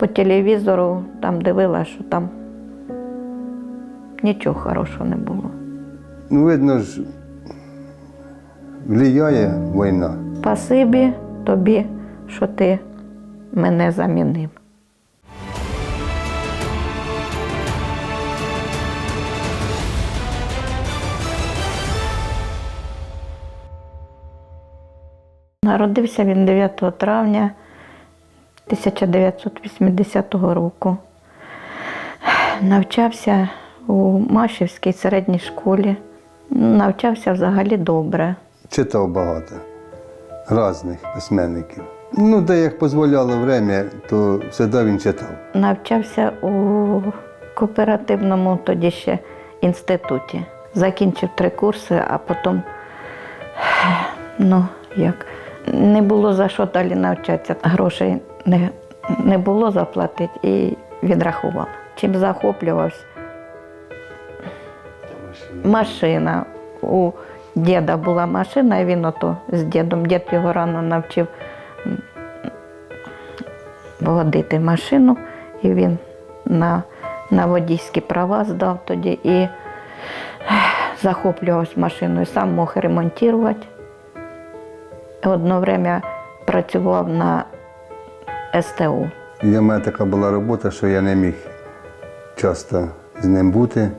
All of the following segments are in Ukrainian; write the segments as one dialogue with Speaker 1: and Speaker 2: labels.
Speaker 1: По телевізору там дивилася, що там нічого хорошого не було.
Speaker 2: Ну, видно ж, влияє війна.
Speaker 1: Спасибі тобі, що ти мене замінив. Народився він 9 травня 1980 року. Навчався у Машівській середній школі. Навчався взагалі добре.
Speaker 2: Читав багато різних письменників. Ну, де як дозволяло время, то завжди він читав.
Speaker 1: Навчався у кооперативному тоді ще інституті. Закінчив три курси, а потім, ну як, не було за що далі навчатися. Грошей не, не було заплатити і відрахував. Чим захоплювався? Машина. У діда була машина, і він ото з дідом. Дід його рано навчив водити машину, і він на, на водійські права здав тоді і захоплювався машиною, сам мог ремонтувати. Одно время працював на СТУ.
Speaker 2: І в мене така була робота, що я не міг часто з ним бути.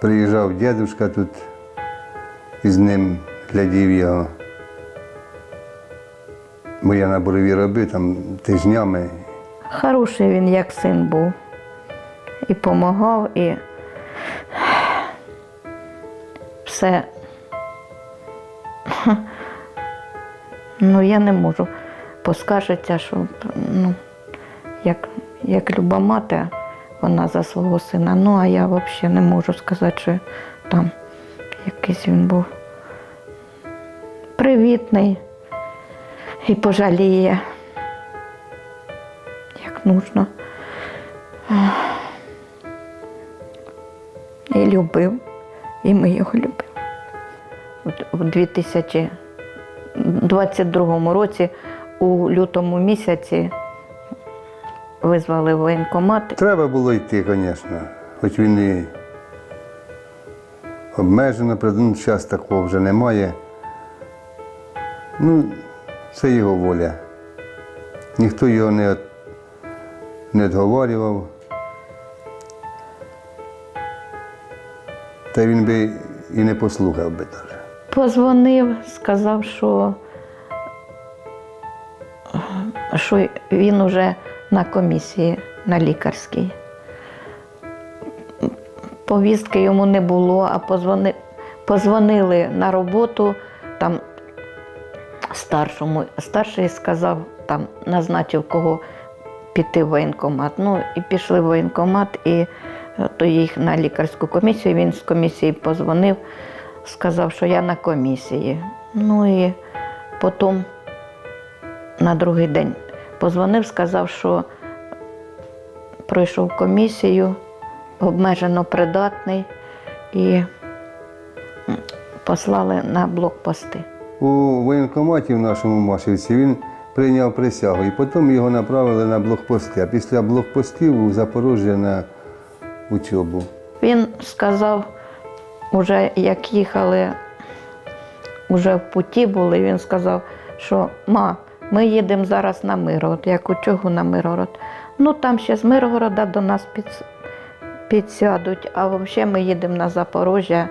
Speaker 2: Приїжджав дідусь тут і з ним глядів його. Бо я на борові робив там тижнями.
Speaker 1: Хороший він як син був. І допомагав, і все. Ну, я не можу поскаржитися, що ну, як, як люба мати, вона за свого сина. Ну, а я взагалі не можу сказати, що там якийсь він був привітний і пожаліє як нужно. І любив, і ми його любили. У 2022 році, у лютому місяці, визвали воєнкомат.
Speaker 2: Треба було йти, звісно, хоч він і обмежено, ну, зараз такого вже немає. Ну, це його воля. Ніхто його не, не відговорював. Та він би і не послухав би навіть.
Speaker 1: Позвонив, сказав, що, що він уже на комісії на лікарській. Повістки йому не було, а позвони, позвонили на роботу там старшому. Старший сказав, там назначив кого піти в воєнкомат. Ну і пішли в воєнкомат, і е, то їх на лікарську комісію. Він з комісії позвонив, сказав, що я на комісії. Ну і потім на другий день позвонив, сказав, що пройшов комісію, обмежено придатний і послали на блокпости.
Speaker 2: У воєнкоматі в нашому Машівці він прийняв присягу і потім його направили на блокпости. А після блокпостів у Запорожжя на учобу.
Speaker 1: Він сказав, уже як їхали, вже в путі були, він сказав, що ма, ми їдемо зараз на Миргород. Я кажу, чого на Миргород? Ну там ще з Миргорода до нас під, підсядуть, а взагалі ми їдемо на Запорожжя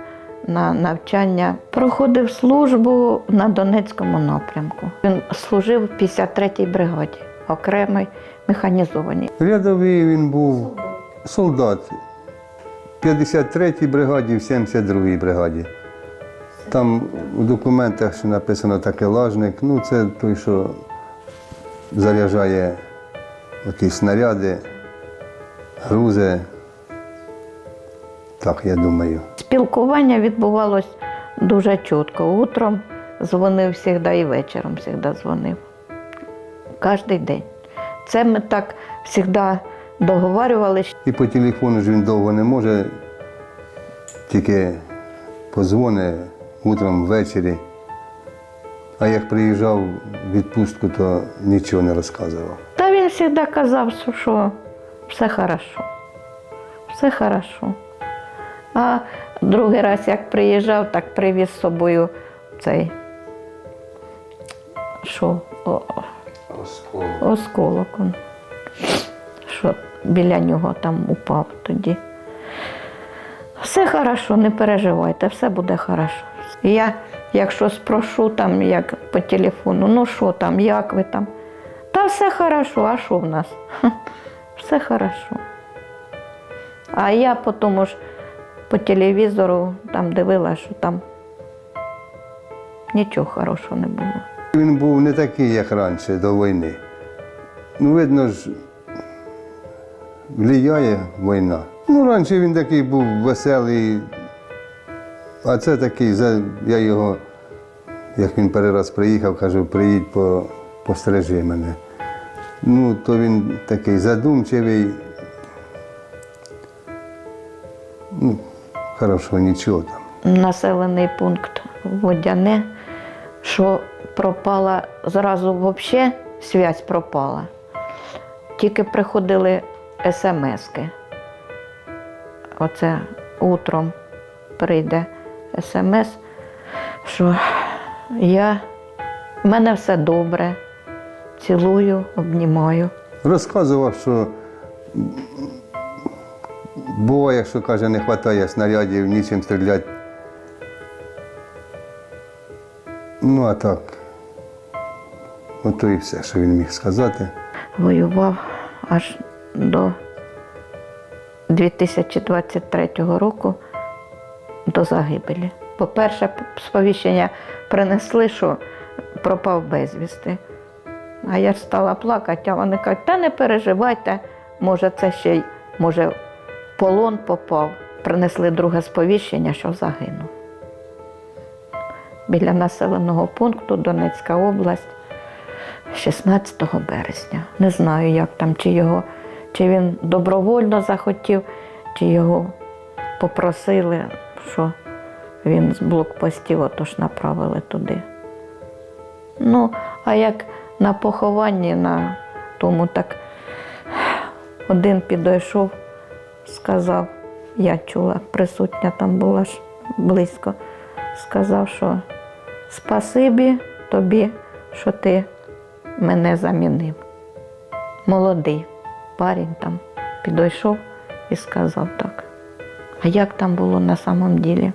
Speaker 1: на навчання. Проходив службу на Донецькому напрямку. Він служив в 53-й бригаді, окремій механізованій.
Speaker 2: Рядовий він був солдат в 53-й бригаді, в 72-й бригаді. Там у документах ще написано таке лажник. Ну, це той, що заряджає якісь снаряди, грузи. Так, я думаю.
Speaker 1: Спілкування відбувалось дуже чітко. Утром дзвонив завжди і вечором завжди дзвонив. Кожен день. Це ми так завжди договарювалися.
Speaker 2: І по телефону ж він довго не може, тільки позвони утром ввечері. А як приїжджав в відпустку, то нічого не розказував.
Speaker 1: Та він завжди казав, що- все хорошо. Все хорошо. А другий раз, як приїжджав, так привіз з собою цей що, о, осколок. он. Що біля нього там упав тоді. Все хорошо, не переживайте, все буде хорошо. Я, якщо спрошу там, як по телефону, ну що там, як ви там? Та все хорошо, а що в нас? Все хорошо. А я потім ж по телевізору там дивилася, що там нічого хорошого не було.
Speaker 2: Він був не такий, як раніше до війни. Ну, видно ж, влияє війна. Ну, раніше він такий був веселий, а це такий, я його, як він перший раз приїхав, кажу, приїдь по, постережи мене. Ну, то він такий задумчивий. Ну, хорошого нічого там.
Speaker 1: населений пункт Водяне, що пропала зразу взагалі связь пропала. Тільки приходили смски. Оце утром прийде смс, що я, в мене все добре, цілую, обнімаю.
Speaker 2: Розказував, що буває, що каже, не вистачає снарядів, нічим стріляти. Ну, а так, ото і все, що він міг сказати.
Speaker 1: воював аж до 2023 року до загибелі. По-перше, сповіщення принесли, що пропав безвісти. А я ж стала плакати, а вони кажуть, та не переживайте, може, це ще й може, полон попав. Принесли друге сповіщення, що загинув. Біля населеного пункту Донецька область. 16 березня. Не знаю, як там, чи його, чи він добровольно захотів, чи його попросили, що він з блокпостів отож направили туди. Ну, а як на похованні на тому, так один підійшов, сказав, я чула, присутня там була ж близько, сказав, що спасибі тобі, що ти мене замінив. Молодий парень там підійшов і сказав так. А як там було на самом ділі?